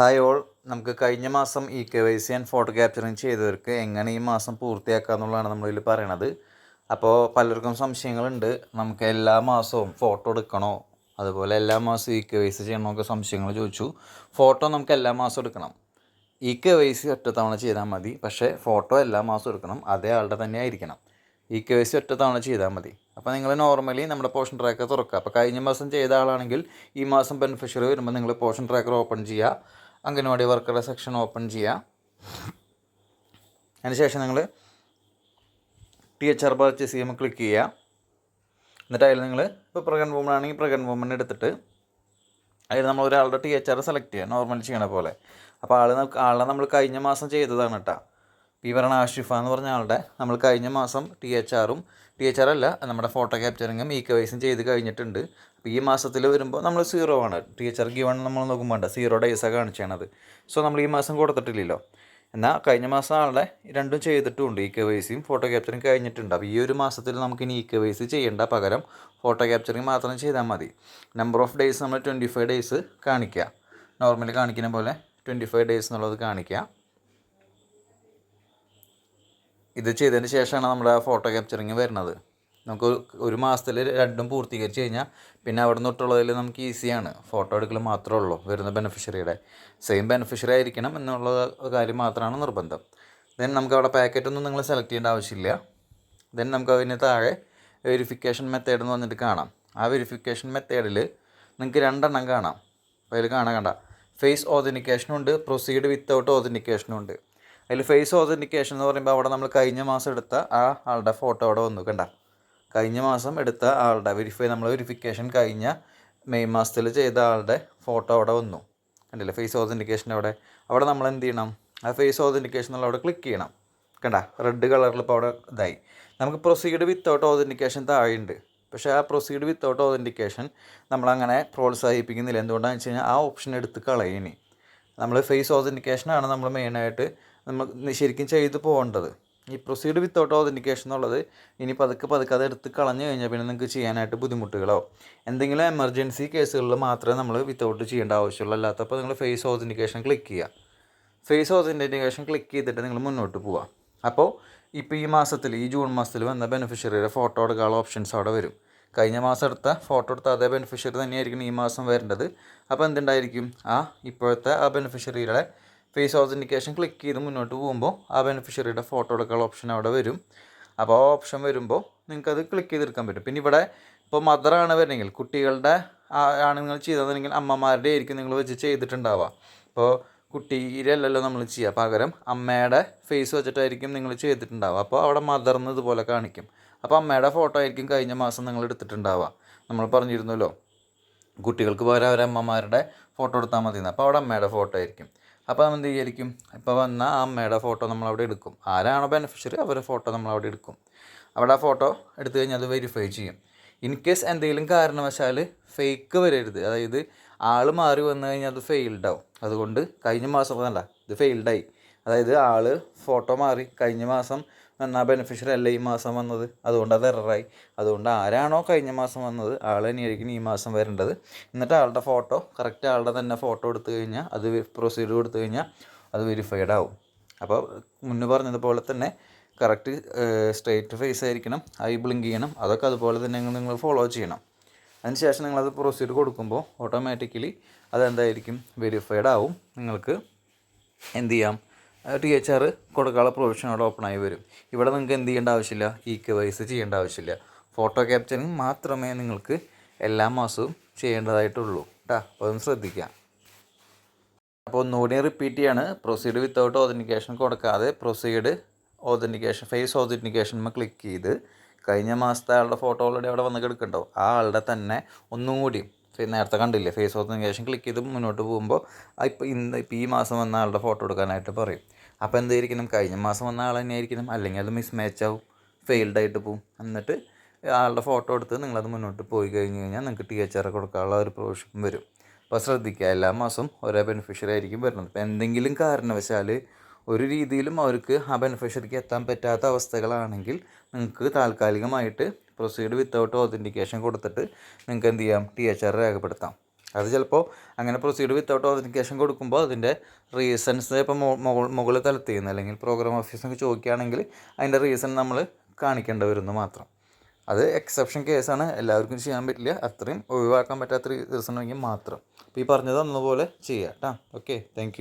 Hi all നമുക്ക് കഴിഞ്ഞ മാസം E K Y C and photo capturing ചെയ്തവർക്ക് എങ്ങനെ ഈ മാസം പൂർത്തിയാക്കുക എന്നുള്ളതാണ് നമ്മളിൽ പറയണത്. അപ്പോൾ പലർക്കും സംശയങ്ങളുണ്ട്. നമുക്ക് എല്ലാ മാസവും ഫോട്ടോ എടുക്കണോ? അതുപോലെ എല്ലാ മാസവും ഇ കെ വൈ സി ചെയ്യണമൊക്കെ സംശയങ്ങൾ ചോദിച്ചു. ഫോട്ടോ നമുക്ക് എല്ലാ മാസവും എടുക്കണം. ഇ കെ വൈ സി ഒറ്റ തവണ ചെയ്താൽ മതി. പക്ഷേ ഫോട്ടോ എല്ലാ മാസവും എടുക്കണം. അതേ ആളുടെ തന്നെ ആയിരിക്കണം. ഇ കെ വൈ സി ഒറ്റ തവണ ചെയ്താൽ മതി. അപ്പോൾ നിങ്ങൾ നോർമലി നമ്മുടെ പോഷൻ ട്രാക്കർ തുറക്കുക. അപ്പോൾ കഴിഞ്ഞ മാസം ചെയ്ത ആളാണെങ്കിൽ ഈ മാസം ബെനിഫിഷ്യറി വരുമ്പോൾ നിങ്ങൾ പോഷൻ ട്രാക്കർ ഓപ്പൺ ചെയ്യുക. അംഗൻവാടി വർക്കറുടെ സെക്ഷൻ ഓപ്പൺ ചെയ്യുക അതിനുശേഷം നിങ്ങൾ ടി എച്ച് ആർ പർച്ചേസ് ചെയ്യുമ്പോൾ ക്ലിക്ക് ചെയ്യുക. എന്നിട്ട് അതിൽ നിങ്ങൾ ഇപ്പോൾ പ്രഗ്നന്റ് വുമൺ ആണെങ്കിൽ പ്രഗ്നന്റ് വുമൺ എടുത്തിട്ട് അതിൽ നമ്മൾ ഒരാളുടെ ടി എച്ച് ആർ സെലക്ട് ചെയ്യുക. നോർമൽ ചെയ്യണ പോലെ. അപ്പോൾ ആൾ ആളെ നമ്മൾ കഴിഞ്ഞ മാസം ചെയ്തതാണ് കേട്ടോ ഈ പറഞ്ഞ ആഷിഫ എന്ന് പറഞ്ഞ ആളുടെ. നമ്മൾ കഴിഞ്ഞ മാസം ടി എച്ച് ആറും ടി എച്ച് ആർ അല്ല നമ്മുടെ ഫോട്ടോ ക്യാപ്ചറിങ്ങും ഇ കെ വൈസും ചെയ്ത് കഴിഞ്ഞിട്ടുണ്ട്. അപ്പോൾ ഈ മാസത്തിൽ വരുമ്പോൾ നമ്മൾ സീറോ ആണ്. ടി എച്ച് ആർ ഗിവൺ നമ്മൾ നോക്കുമ്പോൾ ഉണ്ട് സീറോ ഡേയ്സാണ് കാണിച്ചത് സോ നമ്മൾ ഈ മാസം കൊടുത്തിട്ടില്ലല്ലോ. എന്നാൽ കഴിഞ്ഞ മാസം ആളുടെ രണ്ടും ചെയ്തിട്ടുണ്ട്. ഇ കെ വൈസിയും ഫോട്ടോ ക്യാപ്ചറിങ് കഴിഞ്ഞിട്ടുണ്ട്. അപ്പോൾ ഈ ഒരു മാസത്തിൽ നമുക്ക് ഇനി ഇ കെ വൈസ് ചെയ്യേണ്ട പകരം ഫോട്ടോ ക്യാപ്ചറിങ് മാത്രം ചെയ്താൽ മതി. നമ്പർ ഓഫ് ഡേയ്സ് നമ്മൾ ട്വന്റി ഫൈവ് ഡേയ്സ് കാണിക്കുക. നോർമലി കാണിക്കുന്ന പോലെ ട്വന്റി ഫൈവ് ഡേയ്സ് എന്നുള്ളത് കാണിക്കുക. ഇത് ചെയ്തതിന് ശേഷമാണ് നമ്മുടെ ഫോട്ടോ ക്യാപ്ചറിങ് വരുന്നത്. നമുക്ക് ഒരു- മാസത്തിൽ രണ്ടും പൂർത്തീകരിച്ച് കഴിഞ്ഞാൽ പിന്നെ അവിടെ നിന്നിട്ടുള്ളതിൽ നമുക്ക് ഈസിയാണ് ഫോട്ടോ എടുക്കൽ മാത്രമേ ഉള്ളൂ വരുന്ന ബെനിഫിഷ്യറിയുടെ സെയിം ബെനിഫിഷ്യറി ആയിരിക്കണം എന്നുള്ള കാര്യം മാത്രമാണ് നിർബന്ധം. ദെൻ നമുക്ക് അവിടെ പാക്കറ്റൊന്നും നിങ്ങൾ സെലക്ട് ചെയ്യേണ്ട ആവശ്യമില്ല. ദെൻ നമുക്ക് അതിന് താഴെ വെരിഫിക്കേഷൻ മെത്തേഡ് എന്ന് വന്നിട്ട് കാണാം. ആ വെരിഫിക്കേഷൻ മെത്തേഡിൽ നിങ്ങൾക്ക് രണ്ടെണ്ണം കാണാം. അതിൽ കാണാൻ കണ്ട. ഫേസ് ഓതന്റിക്കേഷനും ഉണ്ട് പ്രൊസീഡ് വിത്തൗട്ട് ഓതന്റിക്കേഷനും ഉണ്ട്. അതിൽ ഫേസ് ഓതന്റിക്കേഷൻ എന്ന് പറയുമ്പോൾ അവിടെ നമ്മൾ കഴിഞ്ഞ മാസം എടുത്ത ആ ആളുടെ ഫോട്ടോ അവിടെ വന്നു കണ്ട? കഴിഞ്ഞ മാസം എടുത്ത ആളുടെ വെരിഫൈ നമ്മൾ വെരിഫിക്കേഷൻ കഴിഞ്ഞ മെയ് മാസത്തിൽ ചെയ്ത ആളുടെ ഫോട്ടോ അവിടെ വന്നു. കണ്ടില്ലേ? ഫേസ് ഓതന്റിക്കേഷൻ അവിടെ. അവിടെ നമ്മൾ എന്ത് ചെയ്യണം? ആ ഫേസ് ഓതന്റിക്കേഷൻ എന്നുള്ള അവിടെ ക്ലിക്ക് ചെയ്യണം. കണ്ട? റെഡ് കളറിൽ ഇപ്പോൾ അവിടെ ഇതായി. നമുക്ക് പ്രൊസീഡ് വിത്തൗട്ട് ഓതന്റിക്കേഷൻ താഴെയുണ്ട്. പക്ഷേ ആ പ്രൊസീഡ് വിത്തൗട്ട് ഓതന്റിക്കേഷൻ നമ്മളങ്ങനെ പ്രോത്സാഹിപ്പിക്കുന്നില്ല. എന്തുകൊണ്ടാണെന്ന് വെച്ച് കഴിഞ്ഞാൽ ആ ഓപ്ഷൻ എടുത്ത് കളയണി. നമ്മൾ ഫേസ് ഓതന്റിക്കേഷനാണ് നമ്മൾ മെയിനായിട്ട് നമ്മൾ ശരിക്കും ചെയ്തു പോകേണ്ടത്. ഈ പ്രൊസീഡ് വിത്തൗട്ട് ഓതന്റിക്കേഷൻ എന്നുള്ളത് ഇനി പതുക്കെ പതുക്കെ അത് എടുത്ത് കളഞ്ഞു കഴിഞ്ഞാൽ പിന്നെ നിങ്ങൾക്ക് ചെയ്യാനായിട്ട് ബുദ്ധിമുട്ടുകളോ എന്തെങ്കിലും എമർജൻസി കേസുകളിൽ മാത്രമേ നമ്മൾ വിത്തൗട്ട് ചെയ്യേണ്ട ആവശ്യമുള്ളൂ. അല്ലാത്തപ്പോൾ നിങ്ങൾ ഫേസ് ഓതന്റിക്കേഷൻ ക്ലിക്ക് ചെയ്യുക ഫേസ് ഓതന്റിക്കേഷൻ ക്ലിക്ക് ചെയ്തിട്ട് നിങ്ങൾ മുന്നോട്ട് പോവുക അപ്പോൾ ഇപ്പോൾ ഈ മാസത്തിൽ ഈ ജൂൺ മാസത്തിൽ വന്ന ബെനിഫിഷ്യറിയുടെ ഫോട്ടോ എടുക്കാനുള്ള ഓപ്ഷൻസ് അവിടെ വരും. കഴിഞ്ഞ മാസം എടുത്ത ഫോട്ടോ എടുത്ത അതേ ബെനിഫിഷ്യറി തന്നെയായിരിക്കും ഈ മാസം വരേണ്ടത്. അപ്പോൾ എന്തുണ്ടായിരിക്കും? ആ ഇപ്പോഴത്തെ ആ ബെനിഫിഷ്യറിയുടെ ഫേസ് ഓതന്റിക്കേഷൻ ക്ലിക്ക് ചെയ്ത് മുന്നോട്ട് പോകുമ്പോൾ ആ ബെനിഫിഷ്യറിയുടെ ഫോട്ടോ എടുക്കാനുള്ള ഓപ്ഷൻ അവിടെ വരും. അപ്പോൾ ആ ഓപ്ഷൻ വരുമ്പോൾ നിങ്ങൾക്കത് ക്ലിക്ക് ചെയ്തെടുക്കാൻ പറ്റും. പിന്നെ ഇവിടെ ഇപ്പോൾ മദറാണ് വരണമെങ്കിൽ കുട്ടികളുടെ ആണ് നിങ്ങൾ ചെയ്തതെങ്കിൽ അമ്മമാരുടെ ആയിരിക്കും നിങ്ങൾ വെച്ച് ചെയ്തിട്ടുണ്ടാവുക. അപ്പോൾ കുട്ടിയിലല്ലല്ലോ നമ്മൾ ചെയ്യുക. പകരം അമ്മയുടെ ഫേസ് വെച്ചിട്ടായിരിക്കും നിങ്ങൾ ചെയ്തിട്ടുണ്ടാവുക. അപ്പോൾ അവിടെ മദർന്ന് ഇതുപോലെ കാണിക്കും. അപ്പോൾ അമ്മയുടെ ഫോട്ടോ ആയിരിക്കും കഴിഞ്ഞ മാസം നിങ്ങൾ എടുത്തിട്ടുണ്ടാവുക. നമ്മൾ പറഞ്ഞിരുന്നല്ലോ കുട്ടികൾക്ക് പകരം അവരമ്മമാരുടെ ഫോട്ടോ എടുത്താൽ മതി അപ്പോൾ അവിടെ അമ്മയുടെ ഫോട്ടോ ആയിരിക്കും. അപ്പോൾ നമ്മൾ എന്ത് ചെയ്യായിരിക്കും ഇപ്പോൾ വന്ന ആ അമ്മയുടെ ഫോട്ടോ നമ്മൾ അവിടെ എടുക്കും. ആരാണോ ബെനിഫിഷ്യറി അവരുടെ ഫോട്ടോ നമ്മൾ അവിടെ എടുക്കും. അവിടെ ആ ഫോട്ടോ എടുത്തു കഴിഞ്ഞാൽ അത് വെരിഫൈ ചെയ്യും. ഇൻ കേസ് എന്തെങ്കിലും കാരണവശാൽ ഫേക്ക് വരരുത്. അതായത് ആൾ മാറി വന്നു കഴിഞ്ഞാൽ അത് ഫെയിൽഡാവും അതുകൊണ്ട് കഴിഞ്ഞ മാസം അല്ല ഇത് ഫെയിൽഡായി അതായത് ആൾ ഫോട്ടോ മാറി കഴിഞ്ഞ മാസം വന്ന ബെനിഫിഷ്യറി അല്ല ഈ മാസം വന്നത്. അതുകൊണ്ട് അത് എററായി അതുകൊണ്ട് ആരാണോ കഴിഞ്ഞ മാസം വന്നത് ആൾ തന്നെയായിരിക്കും ഈ മാസം വരേണ്ടത്. എന്നിട്ട് ആളുടെ ഫോട്ടോ കറക്റ്റ് ആളുടെ തന്നെ ഫോട്ടോ എടുത്തു കഴിഞ്ഞാൽ അത് പ്രൊസീഡ് കൊടുത്തു കഴിഞ്ഞാൽ അത് വെരിഫൈഡ് ആവും. അപ്പോൾ മുന്നേ പറഞ്ഞതുപോലെ തന്നെ കറക്റ്റ് സ്ട്രെയിറ്റ് ഫേസ് ആയിരിക്കണം ഐ ബ്ലിങ്ക് ചെയ്യണം. അതൊക്കെ അതുപോലെ തന്നെ നിങ്ങൾ ഫോളോ ചെയ്യണം. അതിനുശേഷം നിങ്ങളത് പ്രൊസീഡ് കൊടുക്കുമ്പോൾ ഓട്ടോമാറ്റിക്കലി അതെന്തായിരിക്കും? വെരിഫൈഡ് ആവും. നിങ്ങൾക്ക് എന്ത് ചെയ്യാം? ടി എച്ച് ആർ കൊടുക്കാനുള്ള ഓപ്പൺ ആയി വരും. ഇവിടെ നിങ്ങൾക്ക് എന്ത് ചെയ്യേണ്ട ആവശ്യമില്ല? ഇ കെ വൈസ് ചെയ്യേണ്ട ആവശ്യമില്ല. ഫോട്ടോ ക്യാപ്ചറിങ് മാത്രമേ നിങ്ങൾക്ക് എല്ലാ മാസവും ചെയ്യേണ്ടതായിട്ടുള്ളൂ. കേട്ടോ അതൊന്ന് ശ്രദ്ധിക്കാം. അപ്പോൾ ഒന്നുകൂടി റിപ്പീറ്റ് ചെയ്യാണ്. പ്രൊസീഡ് വിത്തൗട്ട് ഓതന്റിക്കേഷൻ കൊടുക്കാതെ proceed authentication face authentication click ചെയ്ത് കഴിഞ്ഞ മാസത്തെ ആളുടെ ഫോട്ടോ ഓൾറെഡി അവിടെ വന്ന് കിടക്കുന്നുണ്ടാവും. ആ ആളുടെ തന്നെ ഒന്നും കൂടി ഫെ- നേരത്തെ കണ്ടില്ലേ ഫേസ് ഓതന്റിക്കേഷൻ ക്ലിക്ക് ചെയ്ത് മുന്നോട്ട് പോകുമ്പോൾ ഇപ്പോൾ ഇന്ന് ഇപ്പോൾ ഈ മാസം വന്ന ആളുടെ ഫോട്ടോ എടുക്കാനായിട്ട് പറയും. അപ്പോൾ എന്തായിരിക്കണം കഴിഞ്ഞ മാസം വന്ന ആൾ തന്നെ ആയിരിക്കണം. അല്ലെങ്കിൽ അത് മിസ് മാച്ച് ആവും ഫെയിൽഡ് ആയിട്ട് പോവും. എന്നിട്ട് ആളുടെ ഫോട്ടോ എടുത്ത് നിങ്ങളത് മുന്നോട്ട് പോയി കഴിഞ്ഞ് കഴിഞ്ഞാൽ നിങ്ങൾക്ക് ടി എച്ച് ആർ കൊടുക്കാനുള്ള ഒരു പ്രൊവിഷൻ വരും. അപ്പോൾ ശ്രദ്ധിക്കുക എല്ലാ മാസവും ഒരേ ബെനിഫിഷ്യറി ആയിരിക്കും വരുന്നത്. ഇപ്പോൾ എന്തെങ്കിലും കാരണവശാൽ ഒരു രീതിയിലും അവർക്ക് ആ ബെനിഫിഷ്യറിക്ക് എത്താൻ പറ്റാത്ത അവസ്ഥകളാണെങ്കിൽ നിങ്ങൾക്ക് താൽക്കാലികമായിട്ട് പ്രൊസീഡ് വിത്തൗട്ട് ഓതന്റിക്കേഷൻ കൊടുത്തിട്ട് നിങ്ങൾക്ക് എന്ത് ചെയ്യാം? ടി എച്ച് ആർ രേഖപ്പെടുത്താം. അത് ചിലപ്പോൾ അങ്ങനെ പ്രൊസീഡ് വിത്തൗട്ട് ഓതന്റിക്കേഷൻ കൊടുക്കുമ്പോൾ അതിന്റെ റീസൺസ് ഇപ്പോൾ മുകളിൽ തലത്തിൽ നിന്ന് അല്ലെങ്കിൽ പ്രോഗ്രാം ഓഫീസിനൊക്കെ ചോദിക്കുകയാണെങ്കിൽ അതിന്റെ റീസൺ നമ്മൾ കാണിക്കേണ്ടി വരുന്നു മാത്രം. അത് എക്സെപ്ഷൻ കേസാണ് എല്ലാവർക്കും ചെയ്യാൻ പറ്റില്ല. അത്രയും ഒഴിവാക്കാൻ പറ്റാത്ത റീസൺ ഉണ്ടെങ്കിൽ മാത്രം. അപ്പോൾ ഈ പറഞ്ഞത് ഒന്നുപോലെ ചെയ്യാം കേട്ടോ ഓക്കെ താങ്ക്